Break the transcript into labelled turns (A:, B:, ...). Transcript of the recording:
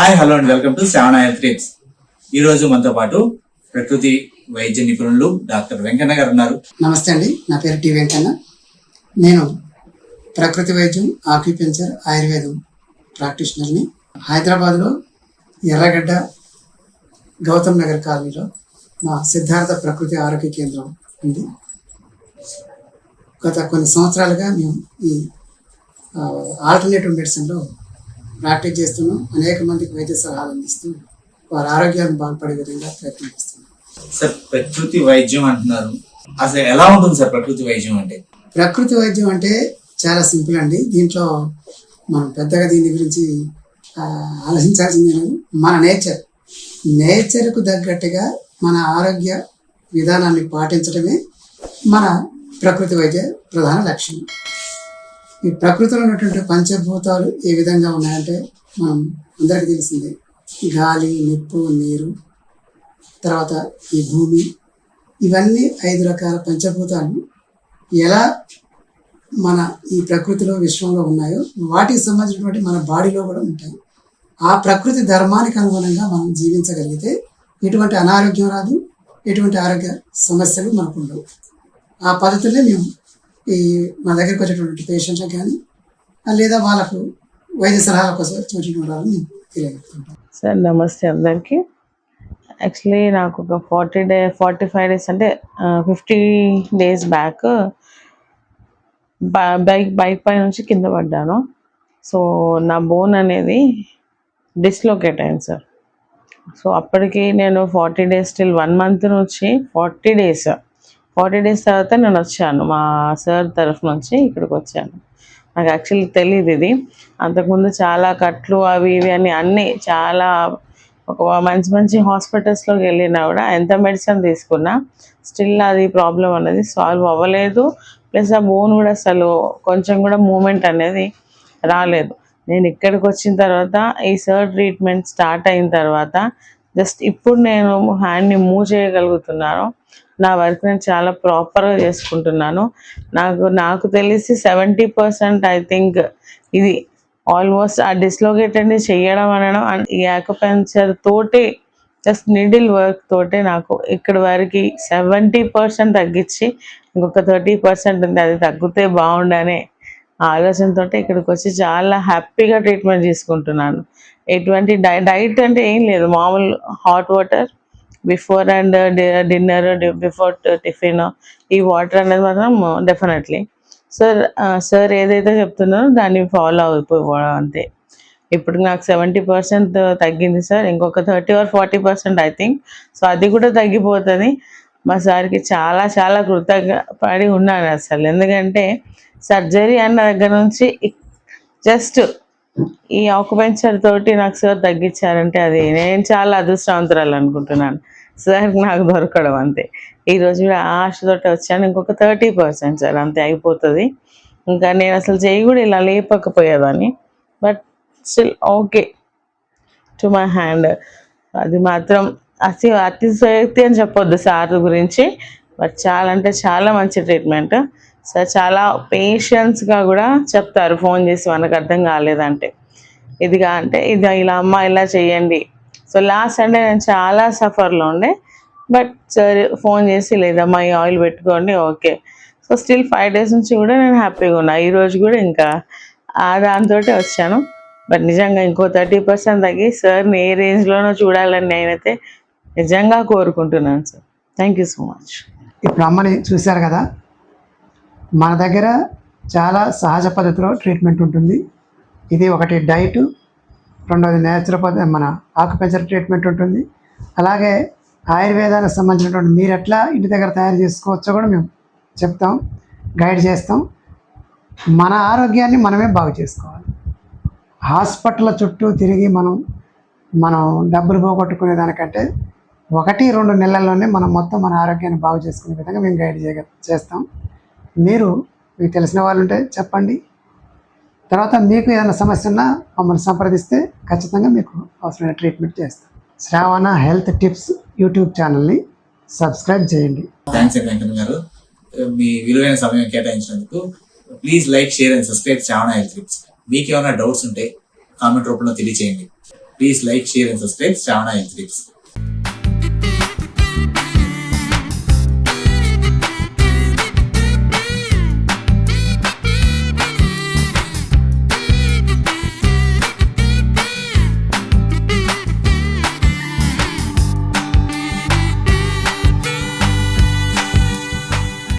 A: Hi hello and welcome to seven health tips ఈ రోజు మనతో పాటు ప్రకృతి వైద్య నిపుణులు డాక్టర్ వెంకన్న గారు ఉన్నారు.
B: నమస్తే అండి. నా పేరు టి వెంకన్న. నేను ప్రకృతి వైద్యం ఆక్యుపెంచర్ ఆయుర్వేదం ప్రాక్టీషనర్ని. హైదరాబాద్లో ఎర్రగడ్డ గౌతమ్ నగర్ కాలనీలో మా సిద్ధార్థ ప్రకృతి ఆరోగ్య కేంద్రం ఉంది. గత కొన్ని సంవత్సరాలుగా మేము ఈ ఆల్టర్నేటివ్ మెడిసిన్లో ప్రాక్టీస్ చేస్తున్నాం. అనేక మందికి వైద్య సలహాలు అందిస్తూ వారి ఆరోగ్యాన్ని బాగుపడే విధంగా ప్రయత్నం చేస్తున్నాం.
A: సార్ ప్రకృతి వైద్యం అంటున్నారు. అసలు ఎలా ఉంటుంది సార్ ప్రకృతి వైద్యం అంటే?
B: ప్రకృతి వైద్యం అంటే చాలా సింపుల్ అండి. దీంట్లో మనం పెద్దగా దీని గురించి ఆలోచించాల్సింది మన నేచర్. నేచర్కు తగ్గట్టుగా మన ఆరోగ్య విధానాన్ని పాటించడమే మన ప్రకృతి వైద్య ప్రధాన లక్ష్యం ఈ ప్రకృతిలో ఉన్నటువంటి పంచభూతాలు ఏ విధంగా ఉన్నాయంటే మనం అందరికీ తెలిసిందే. గాలి నిప్పు నీరు తర్వాత ఈ భూమి ఇవన్నీ ఐదు రకాల పంచభూతాలు. ఎలా మన ఈ ప్రకృతిలో విశ్వంలో ఉన్నాయో వాటికి సంబంధించినటువంటి మన బాడీలో కూడా ఉంటాయి. ఆ ప్రకృతి ధర్మానికి అనుగుణంగా మనం జీవించగలిగితే ఎటువంటి అనారోగ్యం రాదు ఎటువంటి ఆరోగ్య సమస్యలు మనకు ఉండవు. ఆ పద్ధతులే మేము ఈ మా దగ్గరికి వచ్చేటువంటి పేషెంట్లకు కానీ లేదా వాళ్ళకు వైద్య సలహాల కోసం వచ్చినటువంటి వాళ్ళని
C: సార్ నమస్తే అందరికీ. యాక్చువల్లీ నాకు ఒక forty day forty five days అంటే fifty days back bike bike పై నుంచి కింద పడ్డాను. సో నా బోన్ అనేది డిస్లోకేట్ అయింది సార్. సో అప్పటికి నేను forty days still one month నుంచి ఫార్టీ డేస్ ఫార్టీ డేస్ తర్వాత నేను వచ్చాను. మా సార్ తరఫు నుంచి ఇక్కడికి వచ్చాను. నాకు యాక్చువల్లీ తెలియదు ఇది. అంతకుముందు చాలా కట్లు అవి ఇవి అని అన్నీ చాలా ఒక మంచి మంచి హాస్పిటల్స్లోకి వెళ్ళినా కూడా ఎంత మెడిసిన్ తీసుకున్నా స్టిల్ అది ప్రాబ్లం అనేది సాల్వ్ అవ్వలేదు. ప్లస్ ఆ బోన్ కూడా అసలు కొంచెం కూడా మూమెంట్ అనేది రాలేదు. నేను ఇక్కడికి వచ్చిన తర్వాత ఈ సర్ ట్రీట్మెంట్ స్టార్ట్ అయిన తర్వాత జస్ట్ ఇప్పుడు నేను హ్యాండ్ని మూవ్ చేయగలుగుతున్నాను. నా వర్క్ నేను చాలా ప్రాపర్గా చేసుకుంటున్నాను. నాకు నాకు తెలిసి సెవెంటీ పర్సెంట్ ఐ థింక్ ఇది ఆల్మోస్ట్ ఆ డిస్లోకేటెడ్ని చేయడం అనడం ఈ యాకపెంచర్ తోటి జస్ట్ నీడిల్ వర్క్ తోటే నాకు ఇక్కడి వరకు సెవెంటీ పర్సెంట్ తగ్గించి ఇంకొక థర్టీ పర్సెంట్ ఉంది. అది తగ్గితే బాగుండనే ఆలోచనతో ఇక్కడికి వచ్చి చాలా హ్యాపీగా ట్రీట్మెంట్ తీసుకుంటున్నాను ఎటువంటి డై డైట్ అంటే ఏం లేదు. మామూలు hot water before and dinner before tiffin ఈ వాటర్ అనేది మాత్రం డెఫినెట్లీ సార్ సార్ ఏదైతే చెప్తున్నారో దాన్ని ఫాలో అయిపోవడం అంతే. ఇప్పుడు నాకు సెవెంటీ పర్సెంట్ తగ్గింది సార్ ఇంకొక thirty or forty percent I think so అది కూడా తగ్గిపోతుంది. మా సార్కి చాలా చాలా కృతజ్ఞ పడి ఉన్నాను అసలు. ఎందుకంటే సర్జరీ అన్న దగ్గర నుంచి జస్ట్ ఈ ఆక్యుపెన్సర్ తోటి నాకు సార్ తగ్గించారంటే అది నేను చాలా అదృష్టవంతురాలు అనుకుంటున్నాను. సార్ నాకు దొరకడం అంతే. ఈ రోజు కూడా ఆ ఆశతోటి వచ్చాను. ఇంకొక థర్టీ పర్సెంట్ సార్ అంతే అయిపోతుంది. ఇంకా నేను అసలు చేయి కూడా ఇలా లేపకపోయేదాన్ని. But still okay. To my hand. అది మాత్రం అతి అతిశయోక్తి అని చెప్పొద్దు సార్ గురించి. బట్ చాలా అంటే చాలా మంచి ట్రీట్మెంట్. సార్ చాలా పేషెన్స్గా కూడా చెప్తారు. ఫోన్ చేసి మనకు అర్థం కాలేదంటే. ఇదిగా అంటే ఇది ఇలా అమ్మ ఇలా చేయండి సో లాస్ట్ సండే నేను చాలా సఫర్లో ఉండే. బట్ సార్ ఫోన్ చేసి లేదమ్మా ఈ ఆయిల్ పెట్టుకోండి okay. So still five days నుంచి కూడా నేను హ్యాపీగా ఉన్నా. ఈరోజు కూడా ఇంకా ఆ దాంతో వచ్చాను. బట్ నిజంగా ఇంకో థర్టీ పర్సెంట్ తగ్గి సార్ని ఏ రేంజ్లోనో చూడాలని నేనైతే నిజంగా కోరుకుంటున్నాను sir. Thank you so much.
B: ఇప్పుడు అమ్మని చూశారు కదా? మన దగ్గర చాలా సహజ పద్ధతిలో ట్రీట్మెంట్ ఉంటుంది. ఇది ఒకటి డైట్ రెండవది నేచురల్ పద్ధతి మన ఆకుపెంచర్ ట్రీట్మెంట్ ఉంటుంది. అలాగే ఆయుర్వేదానికి సంబంధించినటువంటి మీరు ఎట్లా ఇంటి దగ్గర తయారు చేసుకోవచ్చో కూడా మేము చెప్తాం గైడ్ చేస్తాం. మన ఆరోగ్యాన్ని మనమే బాగు చేసుకోవాలి. హాస్పిటల్ చుట్టూ తిరిగి మనం మనం డబ్బులు పోగొట్టుకునే దానికంటే ఒకటి రెండు నెలల్లోనే మనం మొత్తం మన ఆరోగ్యాన్ని బాగు చేసుకునే విధంగా మేము గైడ్ చేయ చేస్తాం. మీరు మీకు తెలిసిన వాళ్ళు ఉంటే చెప్పండి. తర్వాత మీకు ఏదైనా సమస్య ఉన్నా మమ్మల్ని సంప్రదిస్తే ఖచ్చితంగా మీకు అవసరమైన ట్రీట్మెంట్ చేస్తాం. శ్రావణ హెల్త్ టిప్స్ యూట్యూబ్ ఛానల్ని సబ్స్క్రైబ్ చేయండి.
A: థ్యాంక్స్ వెంకన్న గారు. మీ విలువైన సమయం కేటాయించినందుకు please like share and subscribe Shravana health tips. మీకు ఏమైనా డౌట్స్ ఉంటే కామెంట్ రూపంలో తెలియచేయండి. Please like share and subscribe Shravana health tips.